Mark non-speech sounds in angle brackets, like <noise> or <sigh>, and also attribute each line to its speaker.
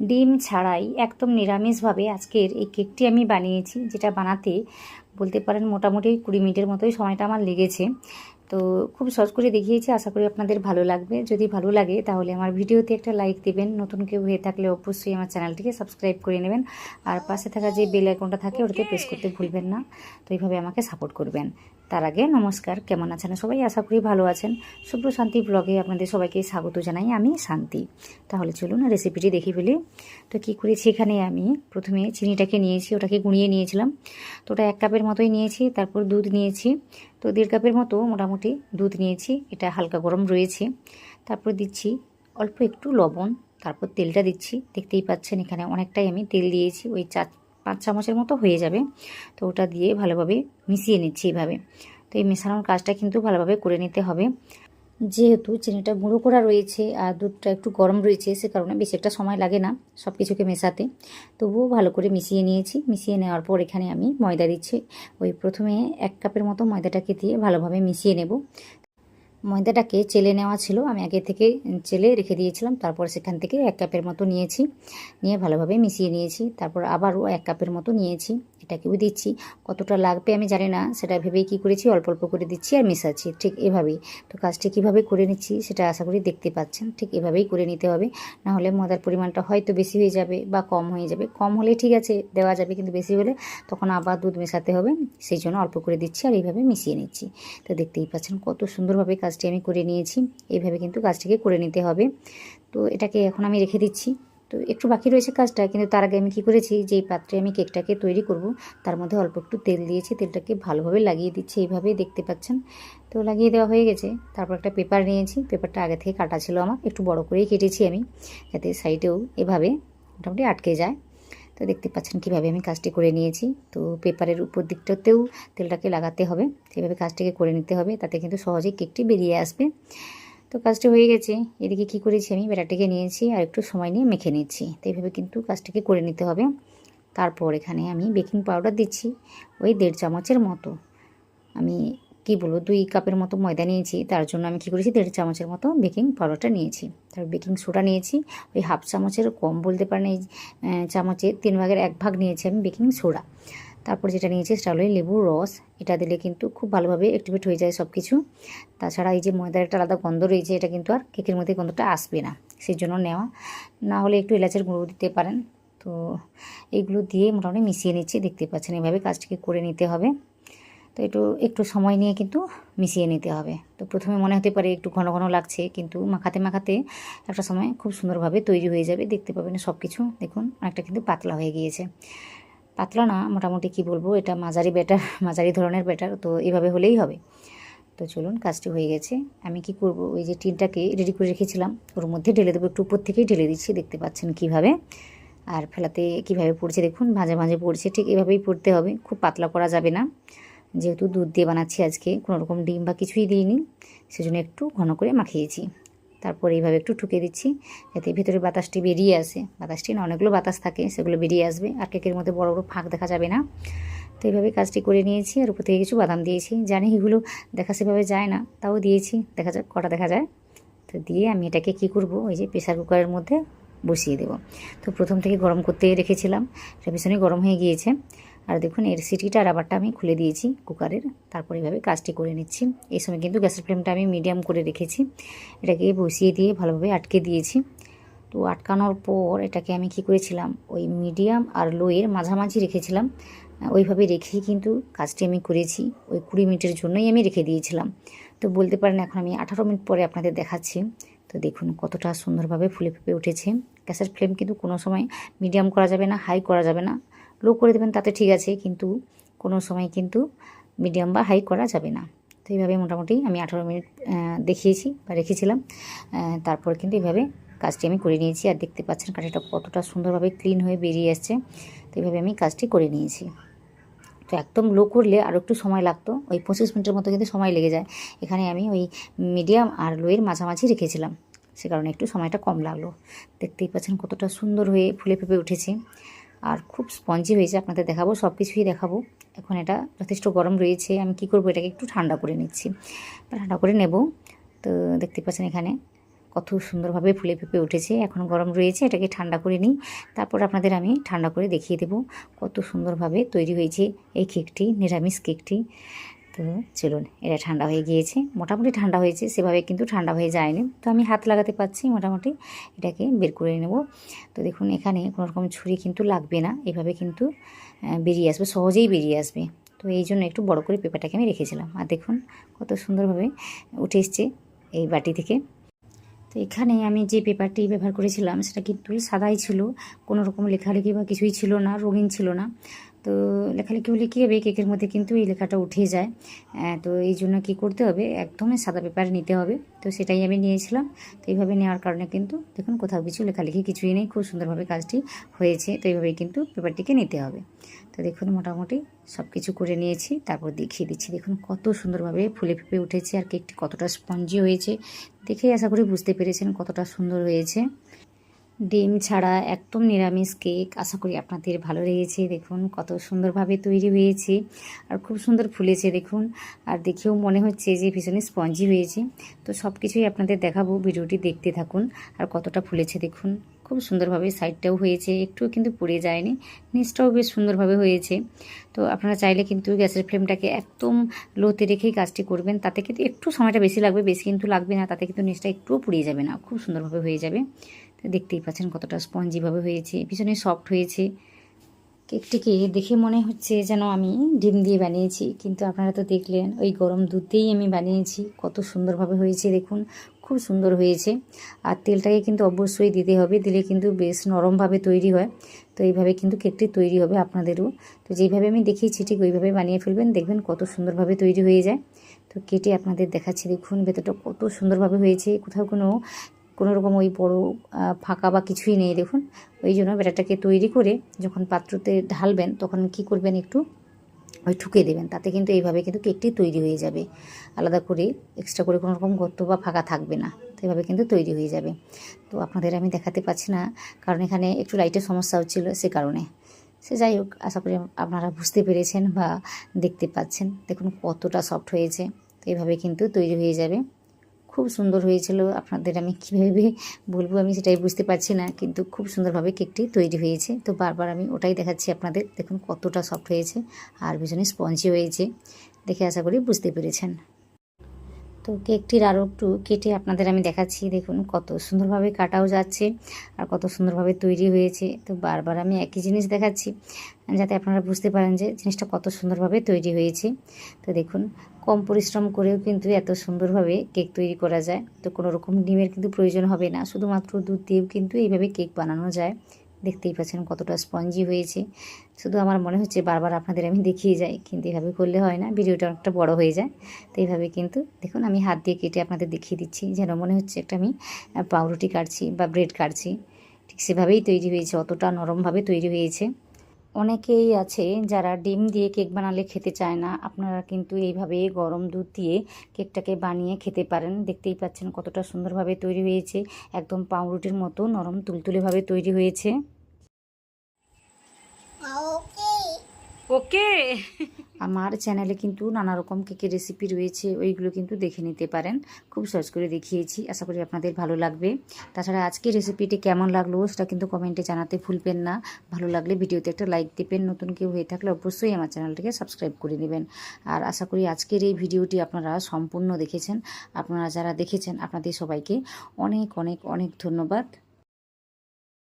Speaker 1: ডিম ছাড়াই একদম নিরামিষভাবে আজকের এই কেকটি আমি বানিয়েছি, যেটা বানাতে বলতে পারেন মোটামুটি কুড়ি মিনিটের মতোই সময়টা আমার লেগেছে। তো খুব সহজ করে দেখিয়েছি, আশা করি আপনাদের ভালো লাগবে। যদি ভালো লাগে তাহলে আমার ভিডিওতে একটা লাইক দেবেন। নতুন কেউ হয়ে থাকলে অবশ্যই আমার চ্যানেলটিকে সাবস্ক্রাইব করে নেবেন। আর পাশে থাকা যে বেল আইকনটা থাকে ওটাতে প্রেস করতে ভুলবেন না। তো এইভাবে আমাকে সাপোর্ট করবেন। তার আগে নমস্কার, কেমন আছেন সবাই? আশা করি ভালো আছেন। শুভ্র শান্তি ব্লগে আপনাদের সবাইকে স্বাগত জানাই আমি শান্তি। তাহলে চলুন রেসিপিটি দেখি ফেলি। তো কী করেছি এখানে আমি? প্রথমে চিনিটাকে নিয়েছি, ওটাকে গুঁড়িয়ে নিয়েছিলাম। তো ওটা এক কাপের মতোই নিয়েছি, তারপর দুধ নিয়েছি। তো দেড় কাপের মতো মোটামুটি দুধ নিয়েছি, এটা হালকা গরম রয়েছে। তারপর দিচ্ছি অল্প একটু লবণ, তারপর তেলটা দিচ্ছি। দেখতেই পাচ্ছেন এখানে অনেকটাই আমি তেল দিয়েছি, ওই চার পাঁচ চামচের মতো হয়ে যাবে। তো ওটা দিয়ে ভালোভাবে মিশিয়ে নিচ্ছি এইভাবে তো এই মেশানোর কাজটা কিন্তু ভালোভাবে করে নিতে হবে। যেহেতু চিনিটা গুঁড়ো করা রয়েছে আর দুধটা একটু গরম রয়েছে, সে কারণে বেশি একটা সময় লাগে না সব কিছুকে মেশাতে। তবুও ভালো করে মিশিয়ে নিয়েছি। মিশিয়ে নেওয়ার পর এখানে আমি ময়দা দিচ্ছি। ওই প্রথমে এক কাপের মতো ময়দাটাকে দিয়ে ভালোভাবে মিশিয়ে নেব। ময়দাটাকে চেলে নেওয়া ছিল। আমি আগে থেকে চেলে রেখে দিয়েছিলাম, তারপর সেখান থেকে এক কাপের মতো নিয়েছি, নিয়ে ভালোভাবে মিশিয়ে নিয়েছি, তারপর আবারও এক কাপের মতো নিয়েছি। এটাকেও দিচ্ছি। কতটা লাগবে আমি জানি না, সেটা ভেবেই কী করেছি, অল্প অল্প করে দিচ্ছি আর মেশাচ্ছি, ঠিক এভাবেই। তো কাজটি কীভাবে করে নিচ্ছি সেটা আশা করি দেখতে পাচ্ছেন, ঠিক এভাবেই করে নিতে হবে। না হলে ময়দার পরিমাণটা হয়তো বেশি হয়ে যাবে বা কম হয়ে যাবে। কম হলে ঠিক আছে, দেওয়া যাবে, কিন্তু বেশি হলে তখন আবার দুধ মেশাতে হবে। সেই জন্য অল্প করে দিচ্ছি আর এইভাবে মিশিয়ে নিচ্ছি। তো দেখতেই পাচ্ছেন কত সুন্দরভাবে কাজটি আমি করে নিয়েছি। এইভাবে কিন্তু কাজটিকে করে নিতে হবে। তো এটাকে এখন আমি রেখে দিচ্ছি। তো একটু বাকি রয়েছে কাজটা, কিন্তু তার আগে আমি কী করেছি, যেই পাত্রে আমি কেকটাকে তৈরি করব, তার মধ্যে অল্প একটু তেল দিয়েছি। তেলটাকে ভালোভাবে লাগিয়ে দিচ্ছি, এইভাবেই দেখতে পাচ্ছেন। তো লাগিয়ে দেওয়া হয়ে গেছে। তারপর একটা পেপার নিয়েছি। পেপারটা আগে থেকে কাটা ছিল আমার। একটু বড় করেই কেটেছি আমি, যাতে সাইডেও এভাবে মোটামুটি আটকে যায়। তো দেখতে পাচ্ছেন কীভাবে আমি কাজটি করে নিয়েছি। তো পেপারের উপর দিকটাতেও তেলটাকে লাগাতে হবে। সেভাবে কাজটিকে করে নিতে হবে, তাতে কিন্তু সহজেই কেকটি বেরিয়ে আসবে। তো কাজটি হয়ে গেছে। এদিকে কি করেছি আমি? ব্যাটারটিকে নিয়েছি আর একটু সময় নিয়ে মেখে নিচ্ছি। তো এইভাবে কিন্তু কাজটিকে করে নিতে হবে। তারপর এখানে আমি বেকিং পাউডার দিচ্ছি ওই দেড় চামচের মতো। আমি কি বলব, দুই কাপের মতো ময়দা নিয়েছি। তার জন্য আমি কি করেছি, দেড় চামচের মতো বেকিং পাউডারটা নিয়েছি। তারপর বেকিং সোডা নিয়েছি। ওই হাফ চামচের কম বলতে পারেন এই চামচে তিন ভাগের এক ভাগ নিয়েছি আমি বেকিং সোডা তারপর যেটা নিয়েছি সেটা হলো লেবুর রস। এটা দিলে কিন্তু খুব ভালোভাবে অ্যাক্টিভেট হয়ে যায় সব কিছু তাছাড়া এই যে ময়দার একটা আলাদা গন্ধ রয়েছে, এটা কিন্তু আর কেকের মধ্যে গন্ধটা আসবে না। সেই জন্য নেওয়া। না হলে একটু এলাচের গুঁড়ো দিতে পারেন। তো এইগুলো দিয়ে মোটামুটি মিশিয়ে নিচ্ছি, দেখতে পাচ্ছেন এভাবে কাজটিকে করে নিতে হবে। তো একটু একটু সময় নিয়ে কিন্তু মিশিয়ে নিতে হবে। তো প্রথমে মনে হতে পারে একটু ঘন ঘন লাগছে, কিন্তু মাখাতে মাখাতে একটা সময় খুব সুন্দরভাবে তৈরি হয়ে যাবে। দেখতে পাবেন সব কিছু দেখুন, অনেকটা কিন্তু পাতলা হয়ে গিয়েছে। পাতলা না, মোটামুটি কি বলব, এটা মাঝারি ব্যাটার, <laughs> মাঝারি ধরনের ব্যাটার, তো এভাবে হলেই হবে। তো চলুন, কাজটি হয়ে গেছে। আমি কি করব, ওই যে টিনটাকে রেডি করে রেখেছিলাম, ওর মধ্যে ঢেলে দেবো, একটু উপর থেকেই ঢেলে দিচ্ছি, দেখতে পাচ্ছেন কীভাবে। আর ফেলাতে কীভাবে পড়ছে, দেখুন মাঝে মাঝে পড়ছে, ঠিক এভাবেই পড়তে হবে, খুব পাতলা করা যাবে না। যেহেতু দুধ দিয়ে বানাচ্ছি আজকে, কোনো রকম ডিম বা কিছুই দিইনি, সেজন্য একটু ঘন করে মাখিয়েছি। তারপর এইভাবে একটু ঠুকে দিচ্ছি, যাতে ভিতরে বাতাসটি বেরিয়ে আসে। বাতাসটি না, অনেকগুলো বাতাস থাকে, সেগুলো বেরিয়ে আসবে, আর কেকের মধ্যে বড় বড় ফাঁক দেখা যাবে না। তো এইভাবে কাজটি করে নিয়েছি, আর উপর থেকে কিছু বাদাম দিয়েছি। জানি এগুলো দেখা সেভাবে যায় না, তাও দিয়েছি, দেখা যাক কটা দেখা যায়। তো দিয়ে আমি এটাকে কি করব, ওই যে প্রেশার কুকারের মধ্যে বসিয়ে দেব। তো প্রথম থেকে গরম করতে রেখেছিলাম, এটা ভীষণই গরম হয়ে গিয়েছে। আর দেখুন, এর সিটিটা রাবারটা আমি খুলে দিয়েছি কুকারের। তারপর এইভাবে কাজটি করে নিচ্ছি। এই সময় কিন্তু গ্যাসের ফ্লেমটা আমি মিডিয়াম করে রেখেছি। এটাকে বসিয়ে দিয়ে ভালোভাবে আটকে দিয়েছি। তো আটকানোর পর এটাকে আমি কি করেছিলাম? ওই মিডিয়াম আর লোয়ের মাঝামাঝি রেখেছিলাম। ওইভাবে রেখেই কিন্তু কাজটি আমি করেছি। ওই কুড়ি মিনিটের জন্যই আমি রেখে দিয়েছিলাম। তো বলতে পারেন, এখন আমি আঠারো মিনিট পরে আপনাদের দেখাচ্ছি। তো দেখুন, কতটা সুন্দরভাবে ফুলে ফুপে উঠেছে। গ্যাসের ফ্লেম কিন্তু কোনো সময় মিডিয়াম করা যাবে না, হাই করা যাবে না। লো করে দেবেন, তাতে ঠিক আছে, কিন্তু কোনো সময় কিন্তু মিডিয়াম বা হাই করা যাবে না। তো এইভাবে মোটামুটি আমি আঠারো মিনিট দেখিয়েছি বা রেখেছিলাম। তারপর কিন্তু এইভাবে কাজটি আমি করে নিয়েছি। আর দেখতে পাচ্ছেন কাঠিটা কতটা সুন্দরভাবে ক্লিন হয়ে বেরিয়ে আসছে। তো এইভাবে আমি কাজটি করে নিয়েছি। তো একদম লো করলে আরও একটু সময় লাগতো। ওই পঁচিশ মিনিটের মতো কিন্তু সময় লেগে যায়। এখানে আমি ওই মিডিয়াম আর লোয়ের মাঝামাঝি রেখেছিলাম। সে কারণে একটু সময়টা কম লাগল। দেখতেই পাচ্ছেন কতটা সুন্দর হয়ে ফুলে ফেপে উঠেছে। আর খুব স্পঞ্জি হয়েছে, আপনাদের দেখাবো সব কিছুই দেখাবো। এখন এটা যথেষ্ট গরম রয়েছে, আমি কি করব, এটাকে একটু ঠান্ডা করে নিচ্ছি। ঠান্ডা করে নেব, তো দেখতে পাচ্ছেন এখানে কত সুন্দরভাবে ফুলে ফেপে উঠেছে, এখন গরম রয়েছে, এটাকে ঠান্ডা করে নিই। তারপর আপনাদের আমি ঠান্ডা করে দেখিয়ে দেব কত সুন্দরভাবে তৈরি হয়েছে এই কেকটি, নিরামিষ কেকটি। তো চলুন, এটা ঠান্ডা হয়ে গিয়েছে। মোটামুটি ঠান্ডা হয়েছে, সেভাবে কিন্তু ঠান্ডা হয়ে যায়নি। তো আমি হাত লাগাতে পারছি, মোটামুটি এটাকে বের করে নেব। তো দেখুন, এখানে কোনো রকম ছুরি কিন্তু লাগবে না। এভাবে কিন্তু বেরিয়ে আসবে, সহজেই বেরিয়ে আসবে। তো এই জন্য একটু বড় করে পেপারটাকে আমি রেখেছিলাম। আর দেখুন, কত সুন্দরভাবে উঠে এসছে এই বাটি থেকে। তো এখানে আমি যে পেপারটি ব্যবহার করেছিলাম, সেটা কিন্তু সাদাই ছিল। কোনো রকম লেখালেখি বা কিছুই ছিল না, রঙিন ছিল না। তো লেখালেখি হলে কী হবে কেকের মধ্যে কিন্তু এই লেখাটা উঠে যায়। তো এই জন্য কী করতে হবে? একদমই সাদা পেপার নিতে হবে। তো সেটাই আমি নিয়েছিলাম। তো এইভাবে নেওয়ার কারণে কিন্তু দেখুন কোথাও কিছু লেখালেখি কিছুই নেই। খুব সুন্দরভাবে কাজটি হয়েছে। তো এইভাবেই কিন্তু পেপারটিকে নিতে হবে। তো দেখুন মোটামুটি সব কিছু করে নিয়েছি। তারপর দেখিয়ে দিচ্ছি। দেখুন কত সুন্দরভাবে ফুলে ফেপে উঠেছে। আর কেকটি কতটা স্পঞ্জি হয়েছে। দেখেই আশা করি বুঝতে পেরেছেন কতটা সুন্দর হয়েছে। ডিম ছাড়া একদম নিরামিষ কেক। আশা করি আপনাদের ভালো লেগেছে। দেখুন, কত সুন্দরভাবে তৈরি হয়েছে আর খুব সুন্দর ফুলেছে, দেখুন। আর দেখেও মনে হচ্ছে যে ভীষণই স্পঞ্জি হয়েছে। তো সব কিছুই আপনাদের দেখাবো, ভিডিওটি দেখতে থাকুন। আর কতটা ফুলেছে, দেখুন। খুব সুন্দরভাবে সাইডটাও হয়েছে, একটুও কিন্তু পুড়ে যায়নি, নিচটাও বেশ সুন্দরভাবে হয়েছে। তো আপনারা চাইলে কিন্তু গ্যাসের ফ্লেমটাকে একদম লোতে রেখেই কাজটি করবেন, তাতে কিন্তু একটু সময়টা বেশি লাগবে, বেশি কিন্তু লাগবে না, তাতে কিন্তু নিচটা একটুও পুড়িয়ে যাবে না, খুব সুন্দরভাবে হয়ে যাবে। তো দেখতেই পাচ্ছেন কতটা স্পঞ্জিভাবে হয়েছে ভীষণই সফট হয়েছে। কেকটিকে দেখে মনে হচ্ছে যেন আমি ডিম দিয়ে বানিয়েছি, কিন্তু আপনারা তো দেখলেন, ওই গরম দুধ দিয়েই আমি বানিয়েছি। কত সুন্দরভাবে হয়েছে, দেখুন, খুব সুন্দর হয়েছে। আর তেলটাকে কিন্তু অবশ্যই দিতে হবে, দিলে কিন্তু বেশ নরমভাবে তৈরি হয়। তো এইভাবে কিন্তু কেকটি তৈরি হবে আপনাদেরও। তো যেইভাবে আমি দেখিয়েছি, ঠিক ওইভাবে বানিয়ে ফেলবেন, দেখবেন কত সুন্দরভাবে তৈরি হয়ে যায়। তো কেটে আপনাদের দেখাচ্ছি, দেখুন, ভেতরটা কত সুন্দরভাবে হয়েছে, কোথাও কোনো কোনো রকম ওই বড় ফাঁকা বা কিছুই নেই, দেখুন। ওই জন্য ব্যাটারটাকে তৈরি করে যখন পাত্রতে ঢালবেন, তখন কি করবেন একটু, ওই ঠুকে দেবেন। তাতে কিন্তু এইভাবে কিন্তু কেকটি তৈরি হয়ে যাবে। আলাদা করে এক্সট্রা করে কোনো রকম গর্ত বা ফাঁকা থাকবে না। তো এইভাবে কিন্তু তৈরি হয়ে যাবে। তো আপনাদের আমি দেখাতে পাচ্ছি না, কারণ এখানে একটু লাইটের সমস্যা হচ্ছিল সে কারণে। সে যাই হোক, আশা করি আপনারা বুঝতে পেরেছেন বা দেখতে পাচ্ছেন। দেখুন কতটা সফট হয়েছে। তো এইভাবে কিন্তু তৈরি হয়ে যাবে। খুব সুন্দর হয়েছিল। আপনাদের আমি কীভাবে বলব আমি সেটাই বুঝতে পারছি না, কিন্তু খুব সুন্দরভাবে কেকটি তৈরি হয়েছে। তো বারবার আমি ওটাই দেখাচ্ছি আপনাদের। দেখুন কতটা সফট হয়েছে আর ভীষণই স্পঞ্জি হয়েছে। দেখে আশা করি বুঝতে পেরেছেন। তো কেকটির আরও একটু কেটে আপনাদের আমি দেখাচ্ছি। দেখুন, কত সুন্দরভাবে কাটাও যাচ্ছে আর কত সুন্দরভাবে তৈরি হয়েছে। তো বারবার আমি একই জিনিস দেখাচ্ছি, যাতে আপনারা বুঝতে পারেন যে জিনিসটা কত সুন্দরভাবে তৈরি হয়েছে। তো দেখুন, কম পরিশ্রম করেও কিন্তু এত সুন্দরভাবে কেক তৈরি করা যায়। তো কোনো রকম ডিমের কিন্তু প্রয়োজন হবে না। শুধুমাত্র দুধ দিয়েও কিন্তু এইভাবে কেক বানানো যায়। দেখতেই পাচ্ছেন কতটা স্পঞ্জি হয়েছে। শুধু আমার মনে হচ্ছে বারবার আপনাদের আমি দেখিয়ে যাই, কিন্তু এভাবে করলে হয় না, ভিডিওটা অনেকটা বড় হয়ে যায়। তো এইভাবে কিন্তু দেখুন, আমি হাত দিয়ে কেটে আপনাদের দেখিয়ে দিচ্ছি, যেন মনে হচ্ছে একটা আমি পাউরুটি কাটছি বা ব্রেড কাটছি। ঠিক সেভাবেই তৈরি হয়েছে, অতটা নরমভাবে তৈরি হয়েছে। অনেকেই আছে যারা ডিম দিয়ে কেক বানালে খেতে চায় না। আপনারা কিন্তু এইভাবে গরম দুধ দিয়ে কেকটাকে বানিয়ে খেতে পারেন। দেখতেই পাচ্ছেন কতটা সুন্দরভাবে তৈরি হয়েছে। একদম পাউরুটির মতো নরম তুলতুলেভাবে তৈরি হয়েছে। ওকে <laughs> আমার চ্যানেলে কিন্তু নানা রকম কেকের রেসিপি রয়েছে, ওইগুলো কিন্তু দেখে নিতে পারেন। খুব সহজ করে দেখিয়েছি, আশা করি আপনাদের ভালো লাগবে। তাছাড়া আজকের রেসিপিটি কেমন লাগল সেটা কিন্তু কমেন্টে জানাতে ভুলবেন না। ভালো লাগলে ভিডিওতে একটা লাইক দেবেন, নতুন কেউ হয়ে থাকলে অবশ্যই আমার চ্যানেলটিকে সাবস্ক্রাইব করে নেবেন। আর আশা করি আজকের এই ভিডিওটি আপনারা সম্পূর্ণ দেখেছেন। আপনারা যারা দেখেছেন, আপনাদের সবাইকে অনেক অনেক অনেক ধন্যবাদ।